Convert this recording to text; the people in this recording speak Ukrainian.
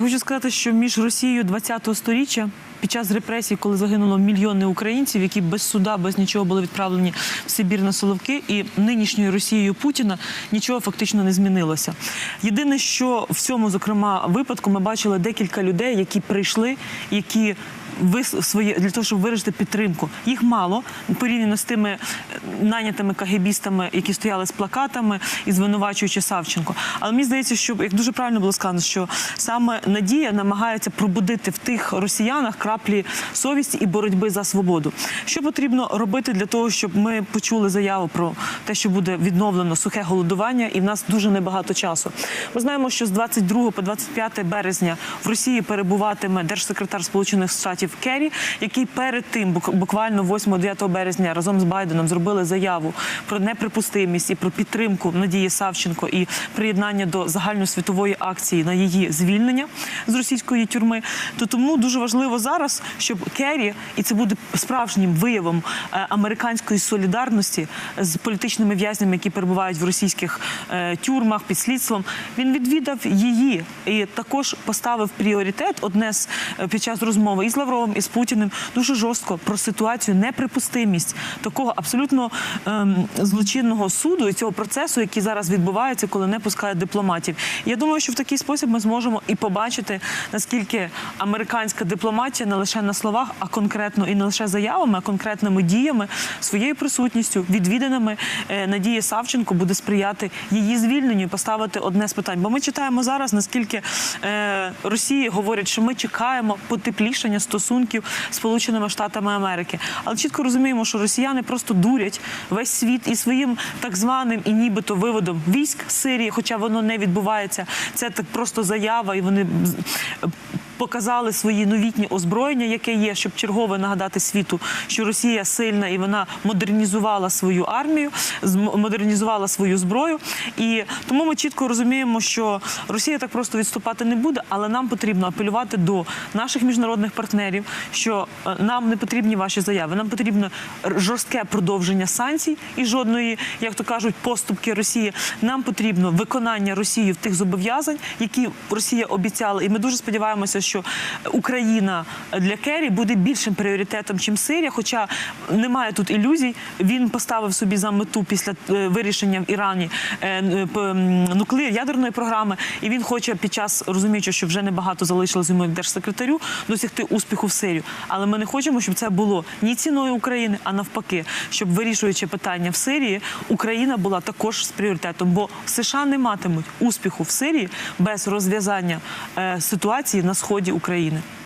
Хочу сказати, що між Росією 20-го сторіччя під час репресій, коли загинуло мільйони українців, які без суда, без нічого були відправлені в Сибір на Соловки, і нинішньою Росією Путіна нічого фактично не змінилося. Єдине, що в цьому, зокрема, випадку ми бачили декілька людей, які прийшли, які своє для того, щоб виражити підтримку. Їх мало порівняно з тими е, нанятими кагебістами, які стояли з плакатами і звинувачуючи Савченко. Але мені здається, що як дуже правильно було сказано, що саме Надія намагається пробудити в тих росіянах краплі совісті і боротьби за свободу. Що потрібно робити для того, щоб ми почули заяву про те, що буде відновлено сухе голодування, і в нас дуже небагато часу. Ми знаємо, що з 22 по 25 березня в Росії перебуватиме держсекретар Сполучених Штатів Керрі, який перед тим, бук- буквально 8-9 березня, разом з Байденом зробили заяву про неприпустимість і про підтримку Надії Савченко і приєднання до загальносвітової акції на її звільнення з російської тюрми. То тому дуже важливо зараз, щоб Керрі, і це буде справжнім виявом е, американської солідарності з політичними в'язнями, які перебувають в російських е, тюрмах під слідством. Він відвідав її і також поставив пріоритет одне з е, під час розмови із Лавровим, і з Путіним дуже жорстко про ситуацію, неприпустимість такого абсолютно ем, злочинного суду і цього процесу, який зараз відбувається, коли не пускають дипломатів. Я думаю, що в такий спосіб ми зможемо і побачити, наскільки американська дипломатія не лише на словах, а конкретно і не лише заявами, а конкретними діями, своєю присутністю, відвіданими е, Надії Савченко буде сприяти її звільненню і поставити одне з питань. Бо ми читаємо зараз, наскільки е, Росії говорять, що ми чекаємо потеплішення стосунків з Сполученими Штатами Америки. Але чітко розуміємо, що росіяни просто дурять весь світ і своїм так званим і нібито виводом військ з Сирії, хоча воно не відбувається. Це так просто заява, і вони показали свої новітні озброєння, яке є, щоб чергове нагадати світу, що Росія сильна і вона модернізувала свою армію, модернізувала свою зброю. І тому ми чітко розуміємо, що Росія так просто відступати не буде, але нам потрібно апелювати до наших міжнародних партнерів, що е, нам не потрібні ваші заяви. Нам потрібно жорстке продовження санкцій і жодної, як то кажуть, поступки Росії. Нам потрібно виконання Росії в тих зобов'язань, які Росія обіцяла. І ми дуже сподіваємося, що Україна для Керрі буде більшим пріоритетом, чим Сирія. Хоча немає тут ілюзій. Він поставив собі за мету після е, вирішення в Ірані е, м, нуклеї ядерної програми, і він хоче під час розуміючи, що вже небагато залишилось йому держсекретарю, досягти успіху в Сирію. Але ми не хочемо, щоб це було ні ціною України, а навпаки, щоб вирішуючи питання в Сирії, Україна була також з пріоритетом, бо США не матимуть успіху в Сирії без розв'язання е, ситуації на сході України.